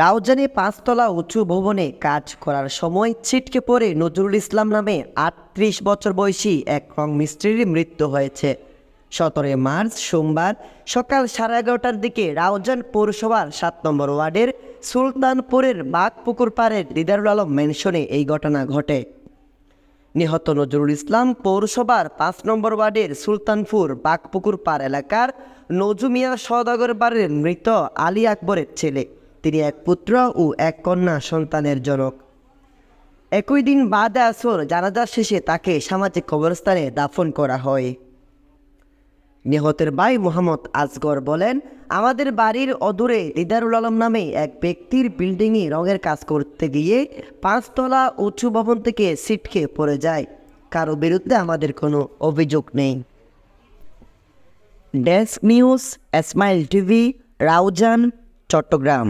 রাউজানে পাঁচতলা উঁচু ভবনে কাজ করার সময় ছিটকে পড়ে নজরুল ইসলাম নামে আটত্রিশ বছর বয়সী এক রং মিস্ত্রির মৃত্যু হয়েছে। সতেরোই মার্চ সোমবার সকাল সাড়ে এগারোটার দিকে রাউজান পৌরসভার সাত নম্বর ওয়ার্ডের সুলতানপুরের বাঘপুকুর পাড়ের দিদারুল আলম মেনশনে এই ঘটনা ঘটে। নিহত নজরুল ইসলাম পৌরসভার পাঁচ নম্বর ওয়ার্ডের সুলতানপুর বাঘপুকুর পাড় এলাকার নজুমিয়া সদাগর বাড়ির মৃত আলী আকবরের ছেলে। তিনি এক পুত্র ও এক কন্যা সন্তানের জনক। একই দিন বাদে আসর জানাজার শেষে তাকে সামাজিক কবরস্থানে দাফন করা হয়। নিহতের ভাই মোহাম্মদ আজগর বলেন, আমাদের বাড়ির অদূরে দিদারুল আলম নামে এক ব্যক্তির বিল্ডিংয়ে রঙের কাজ করতে গিয়ে পাঁচতলা উঁচু ভবন থেকে ছিটকে পড়ে যায়। কারও বিরুদ্ধে আমাদের কোনো অভিযোগ নেই। Desk news Smile TV, Raozan, Chittagong.